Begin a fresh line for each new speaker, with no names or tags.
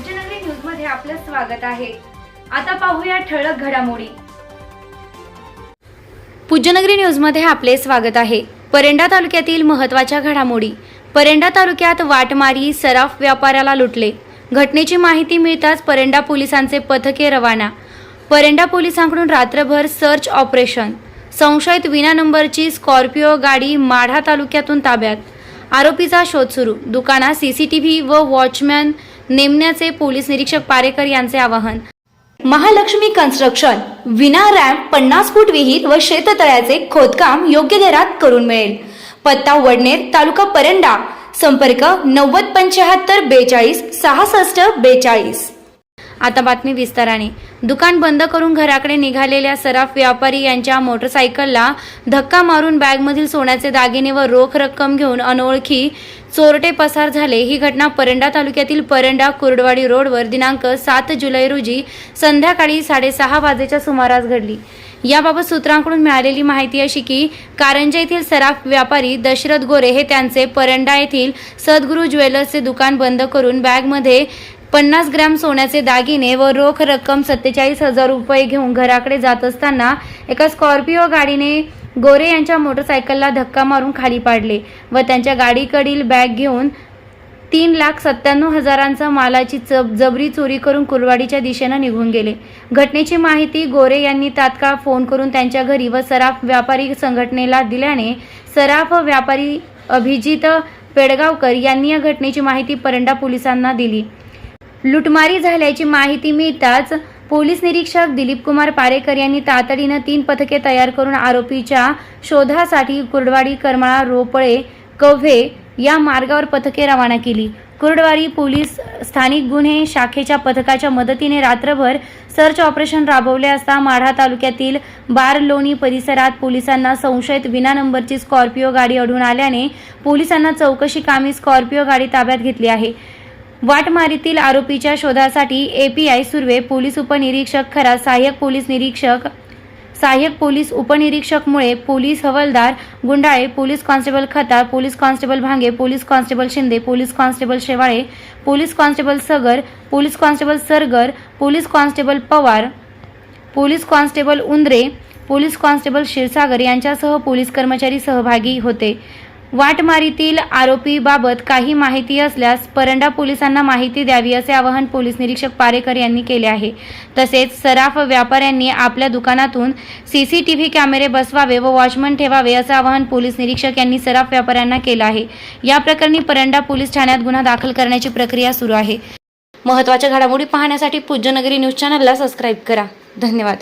पूज्यनगरी न्यूजमध्ये आपलं स्वागत आहे. आता पाहूया ठळक घडामोडी. पूज्यनगरी न्यूजमध्ये आपले स्वागत आहे. परंडा तालुक्यातील महत्त्वाच्या घडामोडी. परंडा तालुक्यात वाटमारी सराफ व्यापाऱ्याला लुटले. घटनेची माहिती मिळताच परंडा पोलिसांचे पथके रवाना. परंडा पोलिसांकडून रात्रभर सर्च ऑपरेशन संशयित विना नंबरची स्कॉर्पिओ गाडी माढा तालुक्यातून ताब्यात. आरोपीचा शोध सुरू. दुकानात सीसीटीव्ही व वॉचमॅन नेमण्याचे पोलीस निरीक्षक पारेकर यांचे आवाहन. महालक्ष्मी कन्स्ट्रक्शन विना रॅम्प पन्नास फूट विहीर व शेततळ्याचे खोदकाम योग्य दरात करून मिळेल. पत्ता वडनेर तालुका परंडा. संपर्क नव्वद पंच्याहत्तर बेचाळीस सहासष्ट बेचाळीस. आता बातमी विस्ताराने. दुकान बंद करून घराकडे निघालेल्या सराफ व्यापारी यांच्या मोटरसायकलला धक्का मारून बॅगमधील सोन्याचे दागिने व रोख रक्कम घेऊन अनोळखी चोरटे पसार झाले. ही घटना परंडा तालुक्यातील परंडा कुर्डवाडी रोडवर दिनांक सात जुलै रोजी संध्याकाळी साडेसहा वाजेच्या सुमारास घडली. याबाबत सूत्रांकडून मिळालेली माहिती अशी की कारंजा येथील सराफ व्यापारी दशरथ गोरे हे त्यांचे परंडा येथील सद्गुरू ज्वेलर्सचे दुकान बंद करून बॅगमध्ये पन्नास ग्रॅम सोन्याचे दागिने व रोख रक्कम सत्तेचाळीस हजार रुपये घेऊन घराकडे जात असताना एका स्कॉर्पिओ गाडीने गोरे यांच्या मोटरसायकलला धक्का मारून खाली पाडले व त्यांच्या गाडीकडील बॅग घेऊन तीन लाख सत्त्याण्णव हजारांचा मालाची चब जबरी चोरी करून कुरवाडीच्या दिशेनं निघून गेले. घटनेची माहिती गोरे यांनी तात्काळ फोन करून त्यांच्या घरी व सराफ व्यापारी संघटनेला दिल्याने सराफ व्यापारी अभिजित पेडगावकर यांनी या घटनेची माहिती परंडा पोलिसांना दिली. लुटमारी झाल्याची माहिती मिळताच पोलीस निरीक्षक दिलीप कुमार पारेकर यांनी तातडीनं तीन पथके तयार करून आरोपीच्या शोधासाठी कुर्डवाडी करमाळा रोपळे कव्हे या मार्गावर पथके रवाना केली. कुर्डवाडी पोलीस स्थानिक गुन्हे शाखेच्या पथकाच्या मदतीने रात्रभर सर्च ऑपरेशन राबवले असता माढा तालुक्यातील बारलोणी परिसरात पोलिसांना संशयित विना नंबरची स्कॉर्पिओ गाडी अडून आल्याने पोलिसांना चौकशी कामी स्कॉर्पिओ गाडी ताब्यात घेतली आहे. वाटमारीतील आरोपीच्या शोधासाठी एपीआय सुर्वे पोलीस उपनिरीक्षक खरा सहाय्यक पोलीस निरीक्षक सहाय्यक पोलीस उपनिरीक्षकमुळे पोलीस हवालदार Gundale police constable Khatar police constable Bhange police constable Shinde police constable Shewale police constable Sagar police constable Sargar police constable Pawar police constable Undre police constable Kshirsagar यांच्यासह police कर्मचारी सहभागी होते. वाटमारीतील आरोपीबाबत काही माहिती असल्यास परंडा पोलिसांना माहिती द्यावी असे आवाहन पोलीस निरीक्षक पारेकर यांनी केले आहे. तसेच सराफ व्यापाऱ्यांनी आपल्या दुकानातून सी सी टी व्ही कॅमेरे बसवावे व वॉचमन ठेवावे असं आवाहन पोलीस निरीक्षक यांनी सराफ व्यापाऱ्यांना केलं आहे. या प्रकरणी परंडा पोलीस ठाण्यात गुन्हा दाखल करण्याची प्रक्रिया सुरू आहे. महत्त्वाच्या घडामोडी पाहण्यासाठी पूज्यनगरी न्यूज चॅनलला सबस्क्राईब करा. धन्यवाद.